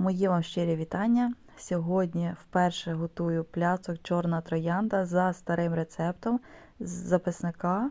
Мої вам щирі вітання. Сьогодні вперше готую пляцок чорна троянда за старим рецептом з записника.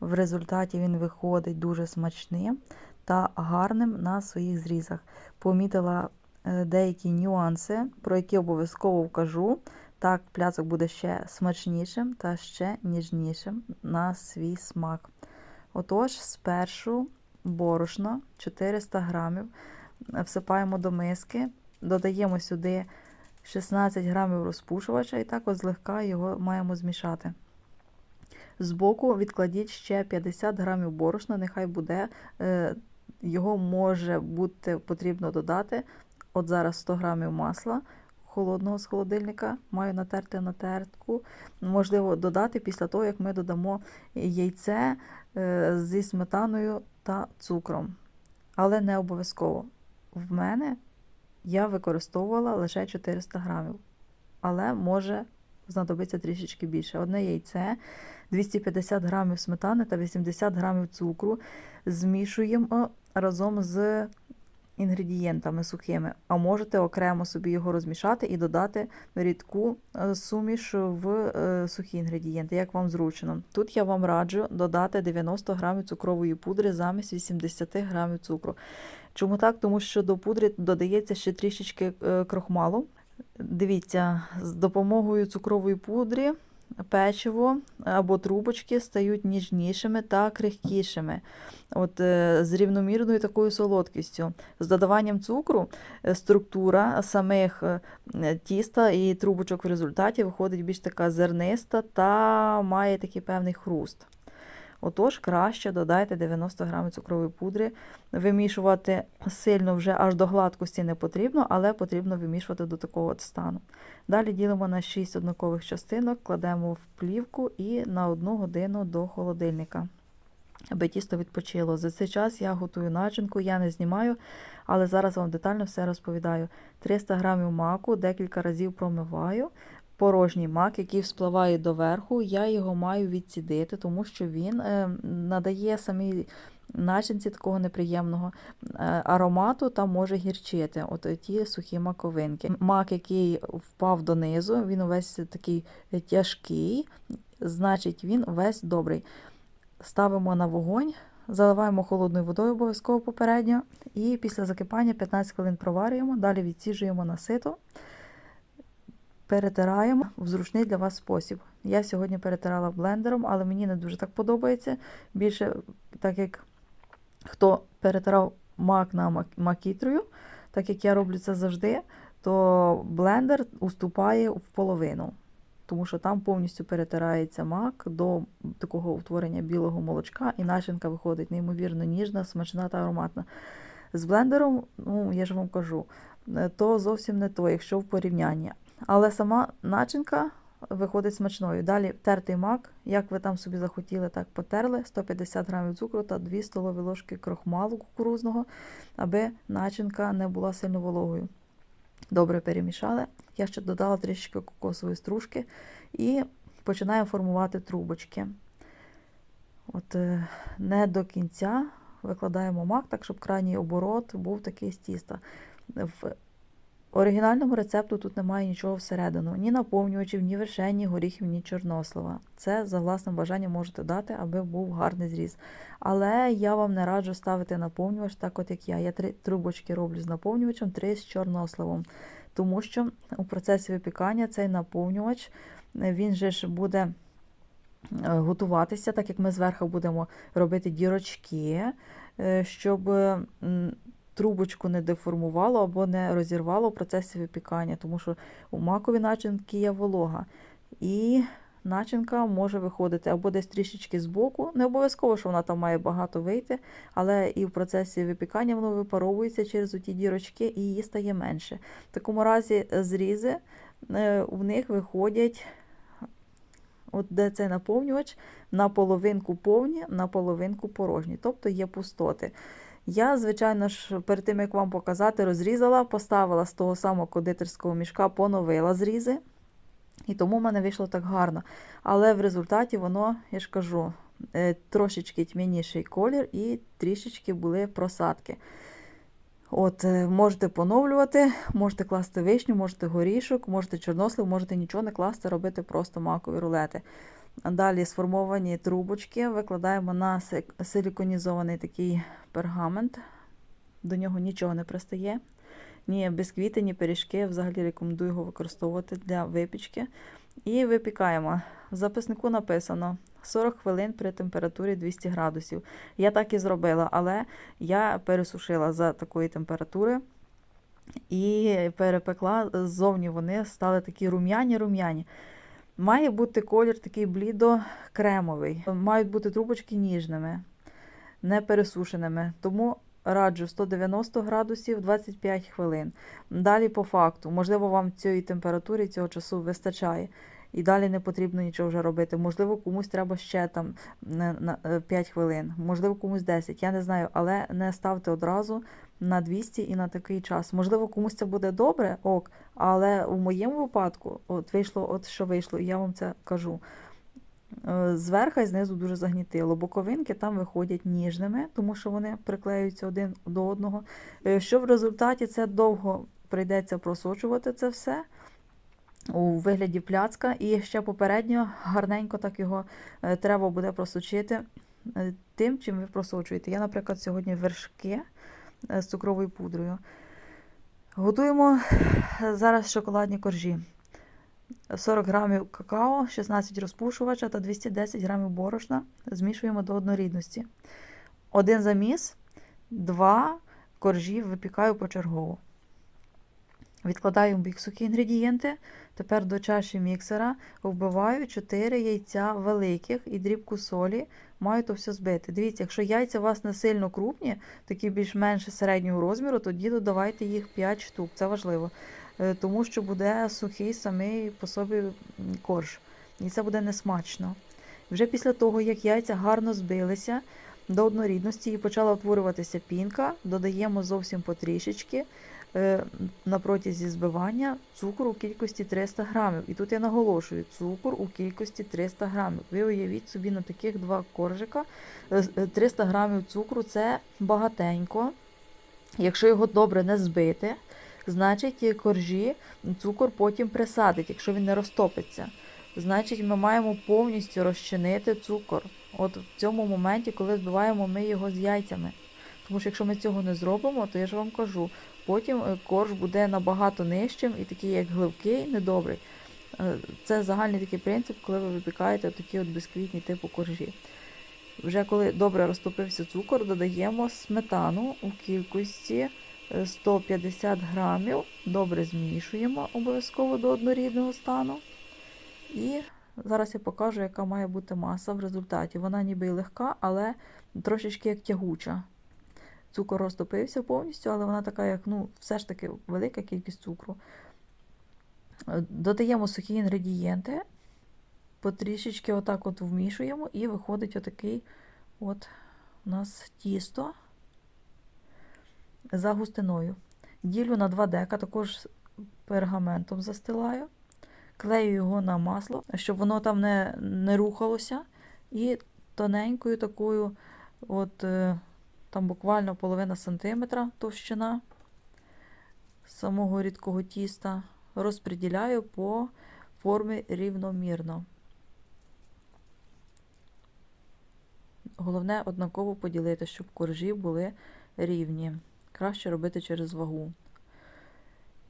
В результаті він виходить дуже смачним та гарним на своїх зрізах. Помітила е, деякі нюанси, про які обов'язково вкажу. Так, пляцок буде ще смачнішим та ще ніжнішим на свій смак. Отож, спершу борошно 400 грамів всипаємо до миски, додаємо сюди 16 грамів розпушувача і так от злегка його маємо змішати. Збоку відкладіть ще 50 грамів борошна, нехай буде, е, його може бути потрібно додати. От зараз 100 грамів масла холодного з холодильника, маю натерти на тертку. Можливо, додати після того, як ми додамо яйце е, зі сметаною та цукром. Але не обов'язково. В мене я використовувала лише 400 грамів, але може знадобиться трішечки більше. Одне яйце, 250 грамів сметани та 80 грамів цукру змішуємо разом з інгредієнтами сухими, а можете окремо собі його розмішати і додати рідку суміш в сухі інгредієнти, як вам зручно. Тут я вам раджу додати 90 грамів цукрової пудри замість 80 грамів цукру. Чому так? Тому що до пудри додається ще трішечки крохмалу. Дивіться, з допомогою цукрової пудри печиво або трубочки стають ніжнішими та крихкішими. От, З рівномірною такою солодкістю. З додаванням цукру структура самих тіста і трубочок в результаті виходить більш така зерниста та має такий певний хруст. Отож, краще додайте 90 грамів цукрової пудри. Вимішувати сильно вже аж до гладкості не потрібно, але потрібно вимішувати до такого от стану. Далі ділимо на 6 однакових частинок, кладемо в плівку і на 1 годину до холодильника, аби тісто відпочило. За цей час я готую начинку, я не знімаю, але зараз вам детально все розповідаю. 300 грамів маку декілька разів промиваю порожній мак, який вспливає доверху, я його маю відцідити, тому що він е, надає самій начинці такого неприємного е, аромату та може гірчити. От ті сухі маковинки. Мак, який впав донизу, він увесь такий тяжкий, значить, він весь добрий. Ставимо на вогонь. Заливаємо холодною водою обов'язково попередньо, і після закипання 15 хвилин проварюємо, далі відсіжуємо на сито перетираємо в зручний для вас спосіб. Я сьогодні перетирала блендером, але мені не дуже так подобається. Більше, так як хто перетирав мак на макітрою, так як я роблю це завжди, то блендер уступає в половину. Тому що там повністю перетирається мак до такого утворення білого молочка, і начинка виходить неймовірно ніжна, смачна та ароматна. З блендером, ну я ж вам кажу, то зовсім не то, якщо в порівнянні. Але сама начинка виходить смачною. Далі тертий мак, як ви там собі захотіли, так потерли, 150 грамів цукру та 2 столові ложки крохмалу кукурузного, аби начинка не була сильно вологою. Добре перемішали. Я ще додала трішки кокосової стружки і починаємо формувати трубочки. От е, Не до кінця викладаємо мак, так, щоб крайній оборот був такий з тіста. Оригінальному рецепту тут немає нічого всередину, ні наповнювачів, ні вершень, ні горіхів, ні чорнослова. Це за власним бажанням можете дати, аби був гарний зріз. Але я вам не раджу ставити наповнювач, так от як я. Я три трубочки роблю з наповнювачем, три з чорнословом. Тому що у процесі випікання цей наповнювач він же ж буде е, готуватися, так як ми зверху будемо робити дірочки, е, щоб трубочку не деформувало або не розірвало в процесі випікання, тому що у макові начинки є волога. І начинка може виходити або десь трішечки збоку. Не обов'язково, що вона там має багато вийти, але і в процесі випікання воно випаровується через ті дірочки і її стає менше. В такому разі зрізи е, в них виходять. От де цей наповнювач на половинку повні, на половинку порожні, тобто є пустоти. Я, звичайно ж, перед тим, як вам показати, розрізала, поставила з того самого кондитерського мішка, поновила зрізи. І тому в мене вийшло так гарно. Але в результаті воно, я ж кажу, е, трошечки тьмяніший колір і трішечки були просадки. От, е, можете поновлювати, можете класти вишню, можете горішок, можете чорнослив, можете нічого не класти, робити просто макові рулети. Далі сформовані трубочки викладаємо на си- силіконізований такий пергамент. До нього нічого не пристає. Ні бісквіти, ні пиріжки. Взагалі рекомендую його використовувати для випічки. І випікаємо. В записнику написано 40 хвилин при температурі 200 градусів. Я так і зробила, але я пересушила за такої температури і перепекла. Ззовні вони стали такі рум'яні-рум'яні. Має бути колір такий блідо-кремовий. Мають бути трубочки ніжними, не пересушеними. Тому раджу 190 градусів 25 хвилин. Далі по факту, можливо, вам цієї температури цього часу вистачає. І далі не потрібно нічого вже робити. Можливо, комусь треба ще там на, на е, 5 хвилин, можливо, комусь 10, я не знаю, але не ставте одразу на 200 і на такий час. Можливо, комусь це буде добре, ок, але у моєму випадку, от вийшло, от що вийшло, і я вам це кажу. Е, Зверху і знизу дуже загнітило. Боковинки там виходять ніжними, тому що вони приклеюються один до одного. Е, Що в результаті це довго прийдеться просочувати це все у вигляді пляцка. І ще попередньо гарненько так його е, треба буде просочити е, тим, чим ви просочуєте. Я, наприклад, сьогодні вершки е, з цукровою пудрою. Готуємо зараз шоколадні коржі. 40 грамів какао, 16 розпушувача та 210 грамів борошна змішуємо до однорідності. Один заміс, два коржі випікаю почергово. Відкладаю в бік сухі інгредієнти. Тепер до чаші міксера вбиваю 4 яйця великих і дрібку солі. Маю то все збити. Дивіться, якщо яйця у вас не сильно крупні, такі більш-менш середнього розміру, тоді додавайте їх 5 штук. Це важливо. Е, Тому що буде сухий самий по собі корж. І це буде несмачно. Вже після того, як яйця гарно збилися до однорідності і почала утворюватися пінка, додаємо зовсім потрішечки на протязі збивання цукру у кількості 300 грамів. І тут я наголошую, цукор у кількості 300 грамів. Ви уявіть собі на таких два коржика е, е, 300 грамів цукру це багатенько. Якщо його добре не збити, значить е, коржі цукор потім присадить, якщо він не розтопиться. Значить, ми маємо повністю розчинити цукор. От в цьому моменті, коли збиваємо ми його з яйцями. Тому що якщо ми цього не зробимо, то я ж вам кажу, потім е, корж буде набагато нижчим і такий, як гливкий, недобрий. Е, Це загальний такий принцип, коли ви випікаєте такі от бісквітні типу коржі. Вже коли добре розтопився цукор, додаємо сметану у кількості е, 150 грамів. Добре змішуємо обов'язково до однорідного стану. І зараз я покажу, яка має бути маса в результаті. Вона ніби й легка, але трошечки як тягуча. Цукор розтопився повністю, але вона така, як ну, все ж таки велика кількість цукру. Е, Додаємо сухі інгредієнти, потрішечки отак от вмішуємо, і виходить отакий от у нас тісто за густиною. Ділю на 2 дека, також пергаментом застилаю, клею його на масло, щоб воно там не, не рухалося. І тоненькою такою, от е, там буквально половина сантиметра товщина самого рідкого тіста, розподіляю по формі рівномірно. Головне однаково поділити, щоб коржі були рівні. Краще робити через вагу.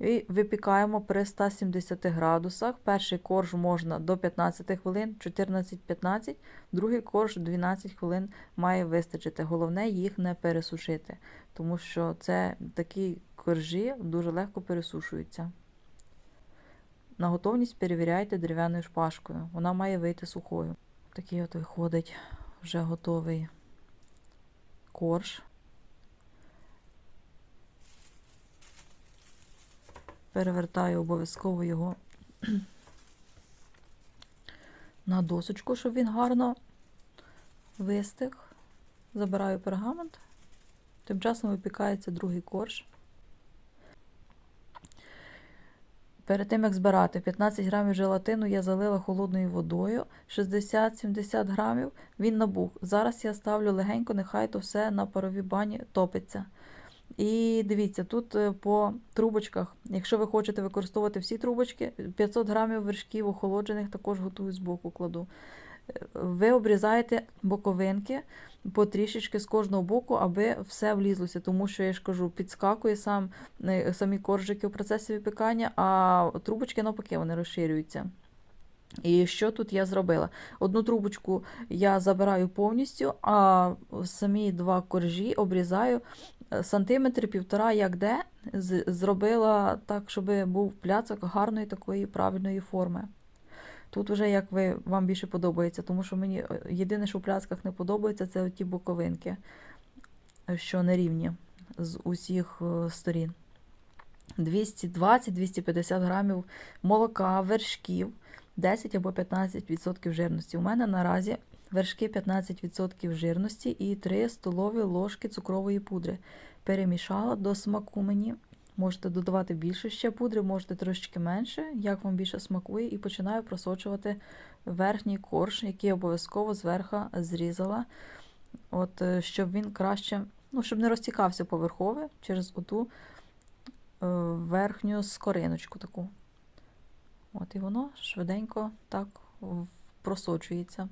І випікаємо при 170 градусах. Перший корж можна до 15 хвилин, 14-15, другий корж 12 хвилин має вистачити. Головне їх не пересушити, тому що це такі коржі дуже легко пересушуються. На готовність перевіряйте дерев'яною шпажкою. Вона має вийти сухою. Такий от виходить вже готовий корж. Перевертаю обов'язково його на досочку, щоб він гарно вистиг. Забираю пергамент. Тим часом випікається другий корж. Перед тим, як збирати 15 грамів желатину, я залила холодною водою 60-70 грамів, він набух. Зараз я ставлю легенько, нехай то все на паровій бані топиться. І дивіться, тут е, по трубочках, якщо ви хочете використовувати всі трубочки, 500 грамів вершків охолоджених також готую з боку кладу. Е, Ви обрізаєте боковинки потрішечки з кожного боку, аби все влізлося. Тому що я ж кажу, підскакує сам, е, самі коржики в процесі випікання, а трубочки навпаки вони розширюються. І що тут я зробила? Одну трубочку я забираю повністю, а самі два коржі обрізаю сантиметр півтора, як де, зробила так, щоб був пляцок гарної такої правильної форми. Тут вже як ви, вам більше подобається, тому що мені е, єдине, що в пляцках не подобається, це ті боковинки, що нерівні з усіх е, сторін. 220-250 грамів молока, вершків, 10 або 15% жирності. У мене наразі вершки 15% жирності і 3 столові ложки цукрової пудри. Перемішала до смаку мені. Можете додавати більше ще пудри, можете трошечки менше, як вам більше смакує, і починаю просочувати верхній корж, який обов'язково зверху зрізала, от, е, щоб він краще, ну, щоб не розтікався поверхове через оту е, верхню скориночку таку. От, і воно швиденько так просочується.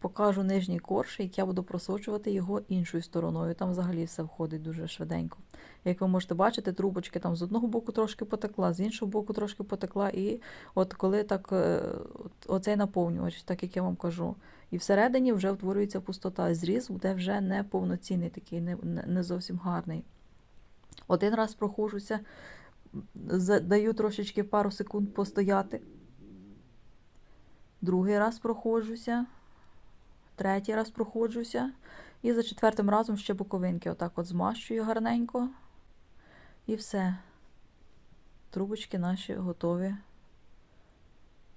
Покажу нижній корж, як я буду просочувати його іншою стороною. Там взагалі все входить дуже швиденько. Як ви можете бачити, трубочки там з одного боку трошки потекла, з іншого боку трошки потекла. І от коли так е, оцей наповнювач, так як я вам кажу, і всередині вже утворюється пустота. Зріз буде вже не повноцінний, такий, не, не зовсім гарний. Один раз прохожуся, даю трошечки пару секунд постояти. Другий раз проходжуся, третій раз проходжуся. І за четвертим разом ще боковинки отак от змащую гарненько. І все. Трубочки наші готові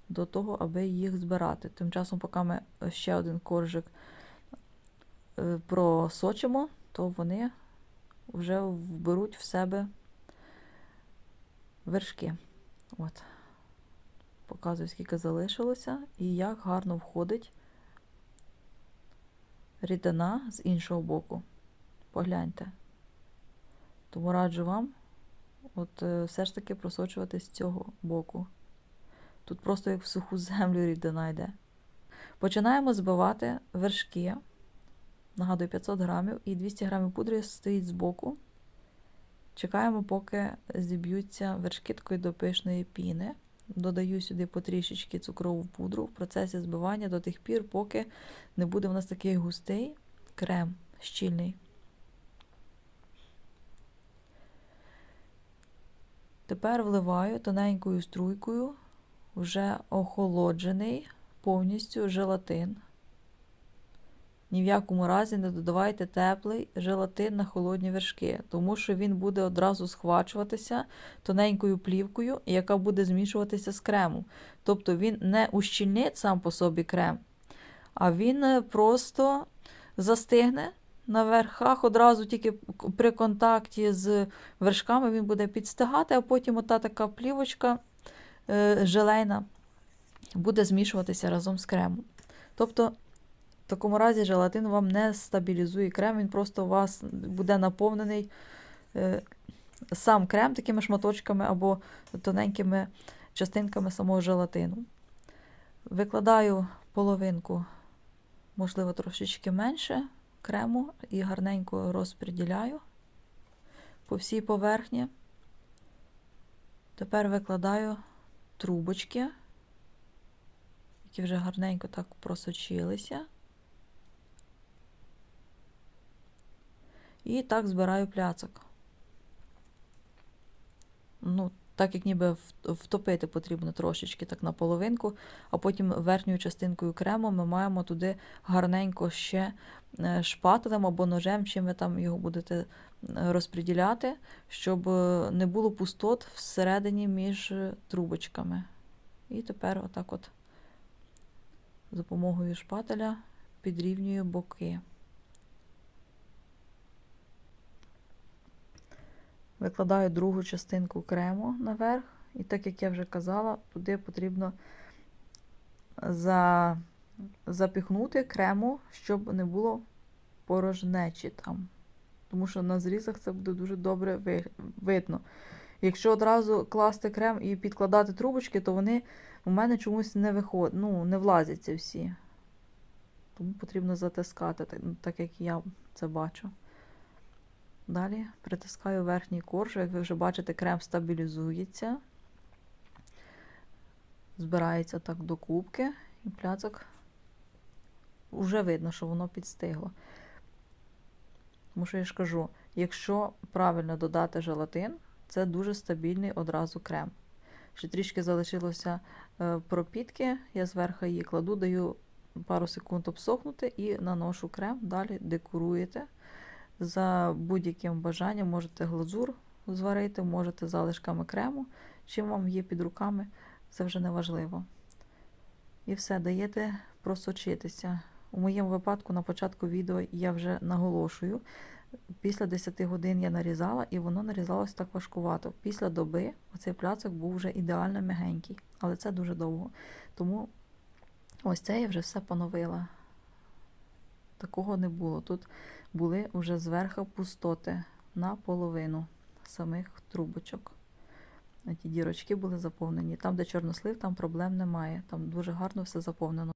до того, аби їх збирати. Тим часом, поки ми ще один коржик е, просочимо, то вони вже вберуть в себе вершки. От. Показую, скільки залишилося, і як гарно входить рідина з іншого боку. Погляньте. Тому раджу вам от е, все ж таки просочувати з цього боку. Тут просто як в суху землю рідина йде. Починаємо збивати вершки. Нагадую, 500 грамів і 200 грамів пудри стоїть збоку. Чекаємо, поки зіб'ються вершки такої до пишної піни. Додаю сюди потрішечки цукрову пудру в процесі збивання до тих пір, поки не буде в нас такий густий крем щільний. Тепер вливаю тоненькою струйкою вже охолоджений повністю желатин. Ні в якому разі не додавайте теплий желатин на холодні вершки, тому що він буде одразу схвачуватися тоненькою плівкою, яка буде змішуватися з кремом. Тобто він не ущільнить сам по собі крем, а він е, просто застигне на верхах, одразу тільки при контакті з вершками він буде підстигати, а потім ота така плівочка е, желейна буде змішуватися разом з кремом. Тобто, в такому разі желатин вам не стабілізує крем, він просто у вас буде наповнений е, сам крем такими шматочками або тоненькими частинками самого желатину. Викладаю половинку, можливо, трошечки менше крему і гарненько розподіляю по всій поверхні. Тепер викладаю трубочки, які вже гарненько так просочилися. І так збираю пляцок. Ну, так як ніби втопити потрібно трошечки так на половинку, а потім верхньою частинкою крему ми маємо туди гарненько ще шпателем або ножем, чим ви там його будете розподіляти, щоб не було пустот всередині між трубочками. І тепер отак от за допомогою шпателя підрівнюю боки. Викладаю другу частинку крему наверх, і так як я вже казала, туди потрібно за... запіхнути крему, щоб не було порожнечі там. тому що на зрізах це буде дуже добре видно. Якщо одразу класти крем і підкладати трубочки, то вони у мене чомусь не виходять, ну, не влазяться всі. Тому потрібно затискати, так, так як я це бачу. Далі притискаю верхній корж. Як ви вже бачите, крем стабілізується, збирається так до кубки, і пляцок вже видно, що воно підстигло. Тому що я ж кажу, якщо правильно додати желатин, це дуже стабільний одразу крем. Ще трішки залишилося е, пропітки, я зверху її кладу, даю пару секунд обсохнути і наношу крем, далі декоруєте. За будь-яким бажанням можете глазур зварити, можете залишками крему, чим вам є під руками, це вже не важливо. І все, даєте просочитися. У моєму випадку на початку відео я вже наголошую. Після 10 годин я нарізала, і воно нарізалось так важкувато. Після доби оцей пляцок був вже ідеально м'ягенький, але це дуже довго. Тому ось це я вже все поновила. Такого не було. Тут були вже зверху пустоти на половину самих трубочок. Ті дірочки були заповнені. Там, де чорнослив, там проблем немає. Там дуже гарно все заповнено.